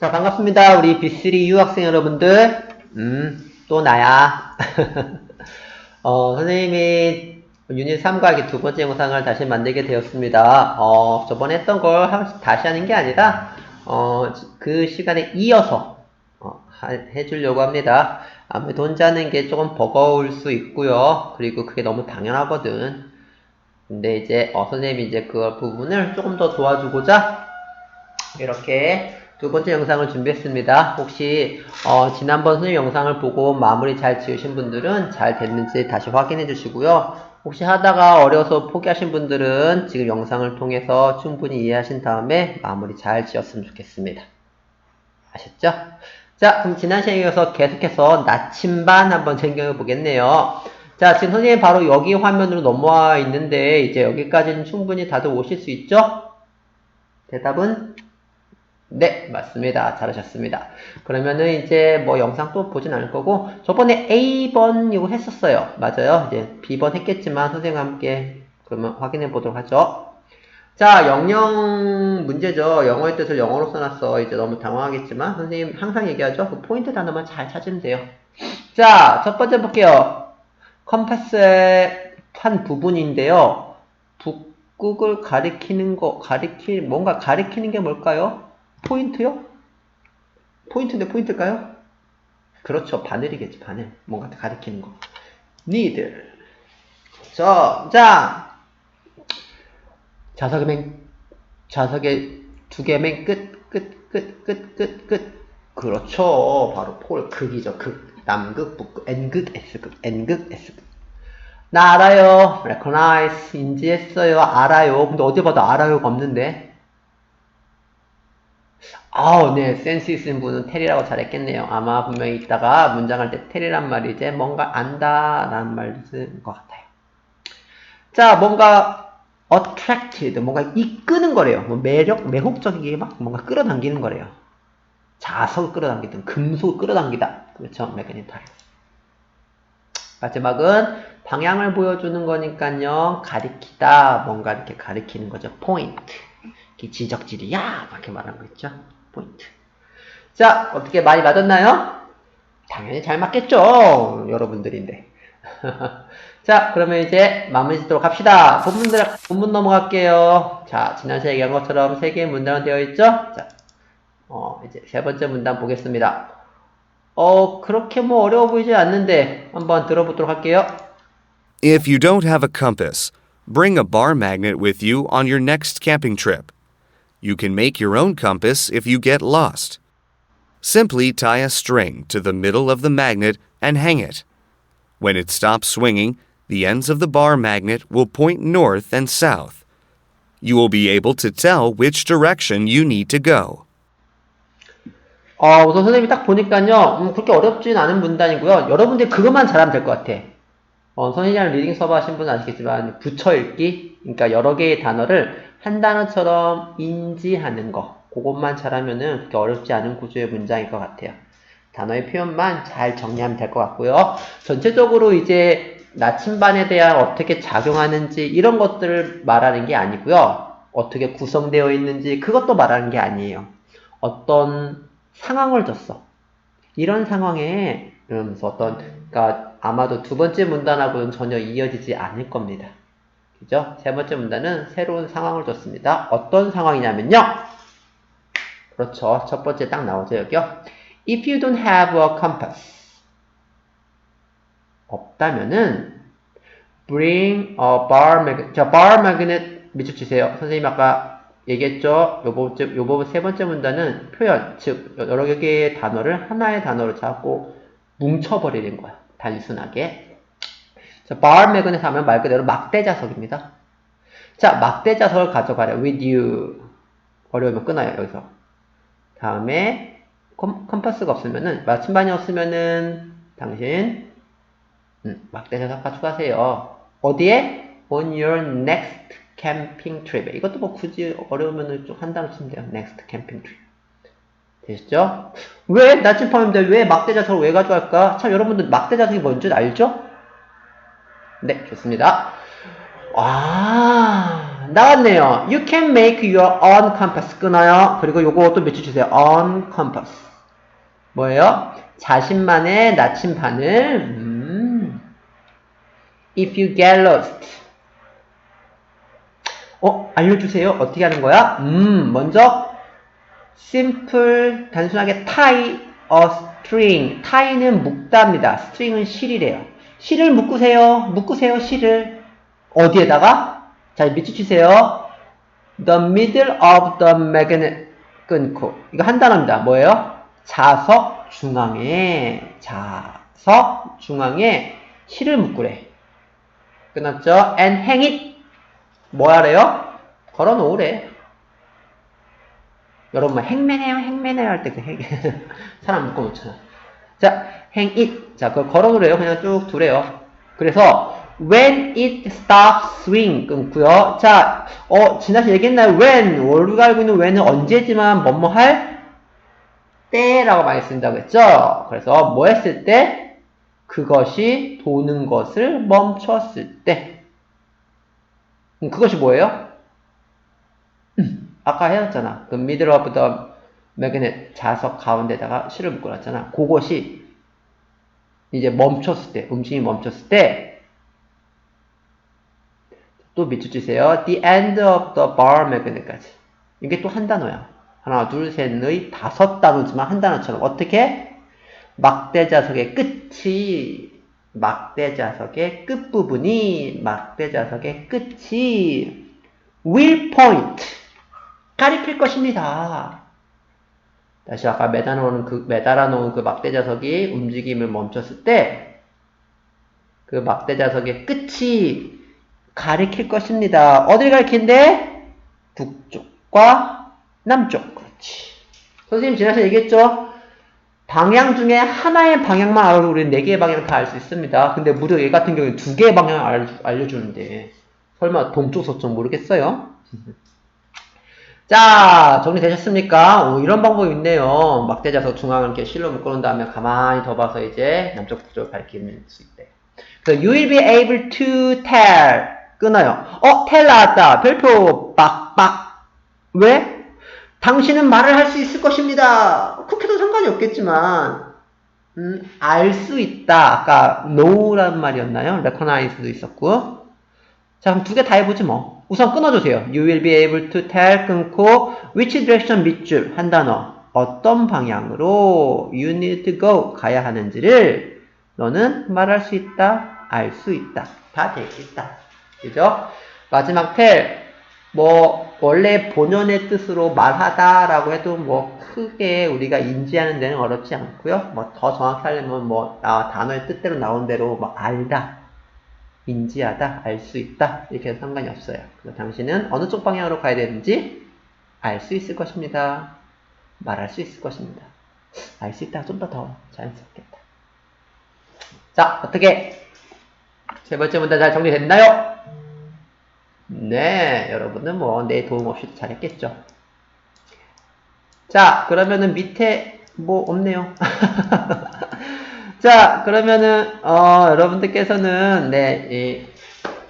자, 반갑습니다. 우리 B3 유학생 여러분들. 음, 또 나야. 어, 선생님이 유닛 3과기 두 번째 영상을 다시 만들게 되었습니다. 어, 저번에 했던 걸 하- 다시 하는 게 아니라, 어, 그 시간에 이어서, 어, 하- 해주려고 합니다. 아무래도 혼자 하는 게 조금 버거울 수 있고요. 그리고 그게 너무 당연하거든. 근데 이제, 어, 선생님이 이제 그 부분을 조금 더 도와주고자, 이렇게 두 번째 영상을 준비했습니다. 혹시 어, 지난번 선생님 영상을 보고 마무리 잘 지으신 분들은 잘 됐는지 다시 확인해 주시고요. 혹시 하다가 어려서 포기하신 분들은 지금 영상을 통해서 충분히 이해하신 다음에 마무리 잘 지었으면 좋겠습니다. 아셨죠? 자, 그럼 지난 시간에 이어서 계속해서 나침반 한번 챙겨 보겠네요. 자, 지금 선생님 바로 여기 화면으로 넘어와 있는데 이제 여기까지는 충분히 다들 오실 수 있죠? 대답은 네, 맞습니다. 잘하셨습니다. 그러면은 이제 뭐 영상 또 보진 않을 거고, 저번에 A번 이거 했었어요. 맞아요. 이제 B번 했겠지만 선생님과 함께 그러면 확인해 보도록 하죠. 자, 영영 문제죠. 영어의 뜻을 영어로 써놨어. 이제 너무 당황하겠지만, 선생님 항상 얘기하죠. 그 포인트 단어만 잘 찾으면 돼요. 자, 첫 번째 볼게요. 컴패스의 한 부분인데요. 북극을 가리키는 거, 가리키, 뭔가 가리키는 게 뭘까요? 포인트요? 포인트인데 포인트일까요? 그렇죠. 바늘이겠지, 바늘. 뭔가 가리키는 거. need. 저, 자. 자석의 맨, 자석의 두 개 맨 끝, 끝, 끝, 끝, 끝, 끝. 그렇죠. 바로 폴, 극이죠. 극. 남극, 북극, N극, S극, N극, S극. 나 알아요. recognize. 인지했어요. 알아요. 근데 어디 봐도 알아요가 없는데. 아우, 네, 센스 있으신 분은 테리라고 잘했겠네요. 아마 분명히 있다가 문장할 때 테리란 말이 이제 뭔가 안다 라는 말을 쓰는 것 같아요. 자, 뭔가 attracted, 뭔가 이끄는 거래요. 뭐 매력, 매혹적이게 막 뭔가 끌어당기는 거래요. 자석을 끌어당기든 금속을 끌어당기다. 그렇죠, 메가니탈. 마지막은 방향을 보여주는 거니까요. 가리키다, 뭔가 이렇게 가리키는 거죠. 포인트. 지적질이야, 이렇게 말하는 거 있죠. 포인트. 자, 어떻게 많이 맞았나요? 당연히 잘 맞겠죠. 여러분들인데. 자, 그러면 이제 마무리 짓도록 합시다. 본문들, 본문 넘어갈게요. 자, 지난 시간에 얘기한 것처럼 세 개의 문단은 되어 있죠? 자, 어, 이제 세 번째 문단 보겠습니다. 어, 그렇게 뭐 어려워 보이지 않는데 한번 들어보도록 할게요. If you don't have a compass, bring a bar magnet with you on your next camping trip. You can make your own compass if you get lost. Simply tie a string to the middle of the magnet and hang it. When it stops swinging, the ends of the bar magnet will point north and south. You will be able to tell which direction you need to go. 어, 우선 선생님이 딱 보니까요, 음, 그렇게 어렵진 않은 문단이고요. 여러분들 그것만 잘하면 될 것 같아. 어, 선생님이랑 리딩 서버 하신 분은 아시겠지만, 붙여 읽기, 그러니까 여러 개의 단어를 한 단어처럼 인지하는 거, 그것만 잘하면은 그렇게 어렵지 않은 구조의 문장일 것 같아요. 단어의 표현만 잘 정리하면 될 것 같고요. 전체적으로 이제 나침반에 대한 어떻게 작용하는지 이런 것들을 말하는 게 아니고요. 어떻게 구성되어 있는지 그것도 말하는 게 아니에요. 어떤 상황을 줬어. 이런 상황에 이러면서 어떤 그러니까 아마도 두 번째 문단하고는 전혀 이어지지 않을 겁니다. 그죠? 세 번째 문단은 새로운 상황을 줬습니다. 어떤 상황이냐면요. 그렇죠. 첫 번째 딱 나오죠, 여기요. If you don't have a compass. 없다면은 bring a bar magnet. 자, bar magnet 밑줄 치세요. 선생님 아까 얘기했죠? 요 부분, 요 부분 세 번째 문단은 표현, 즉 여러 개의 단어를 하나의 단어로 잡고 뭉쳐버리는 거야. 단순하게. 자, bar magnet 하면 말 그대로 막대 자석입니다. 자, 막대 자석을 가져가려. with you. 어려우면 끊어요, 여기서. 다음에 컴, 컴파스가 없으면은 마침반이 없으면은 당신 음, 막대 자석과 추가하세요. 어디에? On your next camping trip. 이것도 뭐 굳이 어려우면은 좀 한 단어 쓰면 돼요. next camping trip. 되셨죠? 왜 나침반인데 왜 막대 자석을 왜 가져갈까? 참 여러분들 막대 자석이 뭔지 알죠? 네, 좋습니다. 아, 나왔네요. You can make your own compass. 끊어요. 그리고 요거 또 며칠 주세요. on compass. 뭐예요? 자신만의 나침반을, 음. If you get lost. 어, 알려주세요. 어떻게 하는 거야? 음, 먼저, simple, 단순하게 tie a string. tie는 묶다입니다. string은 실이래요. 실을 묶으세요. 묶으세요, 실을. 어디에다가? 자, 밑줄 치세요. The middle of the magnet 끊고. 이거 한 단어입니다. 뭐예요? 자석 중앙에, 자석 중앙에 실을 묶으래. 끝났죠? And hang it. 뭐 하래요? 걸어 놓으래. 여러분, 뭐 행맨해요, 행맨해요 할 때 그 행, 사람 묶어 놓잖아. 자, it. 자, 그걸 걸어 놓으래요. 그냥 쭉 두래요. 그래서, when it stops swing 끊고요. 자, 어, 지난주에 얘기했나요? when. 우리가 알고 있는 when은 언제지만 뭐뭐 할 때라고 많이 쓴다고 했죠? 그래서 뭐 했을 때? 그것이 도는 것을 멈췄을 때. 음, 그것이 뭐예요? 음, 아까 해놨잖아. 그 the magnet 자석 가운데다가 실을 묶어놨잖아. 그것이 이제 멈췄을 때, 음식이 멈췄을 때, 또 밑줄 치세요. The end of the bar magnet까지. 이게 또 한 단어야. 하나, 둘, 셋, 의 다섯 단어지만 한 단어처럼. 어떻게? 막대자석의 끝이, 막대자석의 끝부분이, 막대자석의 끝이, will point. 가리킬 것입니다. 다시 아까 매달아 놓은 그, 매달아 놓은 그 막대자석이 움직임을 멈췄을 때, 그 막대자석의 끝이 가리킬 것입니다. 어디를 가리킨대? 북쪽과 남쪽. 그렇지. 선생님 지난주에 얘기했죠? 방향 중에 하나의 방향만 알아도 우리는 네 개의 방향을 다 알 수 있습니다. 근데 무려 얘 같은 경우는 두 개의 방향을 알, 알려주는데 설마 동쪽 서쪽 모르겠어요? 자, 정리되셨습니까? 오, 이런 방법이 있네요. 막대자석 중앙을 이렇게 실로 묶어놓은 다음에 가만히 더 봐서 이제 남쪽 북쪽을 가리킬 수 있대. 그 you will be able to tell 끊어요. 어, tell 나왔다. 별표 빡빡. 왜? 당신은 말을 할 수 있을 것입니다. 그렇게도 상관이 없겠지만 음, 알 수 있다. 아까 know란 말이었나요? recognize도 있었고. 자, 그럼 두 개 다 해보지 뭐. 우선 끊어주세요. You will be able to tell 끊고 which direction 밑줄 한 단어. 어떤 방향으로 you need to go 가야 하는지를 너는 말할 수 있다. 알 수 있다. 다 되겠다. 그죠? 마지막 tell. 뭐 원래 본연의 뜻으로 말하다라고 해도 뭐 크게 우리가 인지하는 데는 어렵지 않고요. 뭐 더 정확히 하려면 뭐 아, 단어의 뜻대로 나온 대로 뭐 알다, 인지하다, 알 수 있다 이렇게 해도 상관이 없어요. 그래서 당신은 어느 쪽 방향으로 가야 되는지 알 수 있을 것입니다. 말할 수 있을 것입니다. 알 수 있다 좀 더 더 자연스럽겠다. 자 어떻게 세 번째 문제 잘 정리됐나요? 네, 여러분은 뭐 내 도움 없이도 잘했겠죠. 자, 그러면은 밑에 뭐 없네요. 자, 그러면은 어, 여러분들께서는 네, 이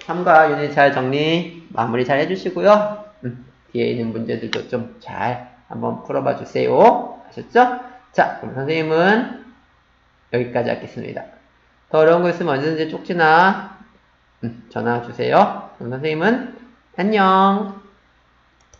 3과 유닛 잘 정리 마무리 잘 해주시고요. 음, 뒤에 있는 문제들도 좀 잘 한번 풀어봐 주세요. 아셨죠? 자, 그럼 선생님은 여기까지 하겠습니다. 더 어려운 거 있으면 언제든지 쪽지나 음, 전화 주세요. 그럼 선생님은 안녕.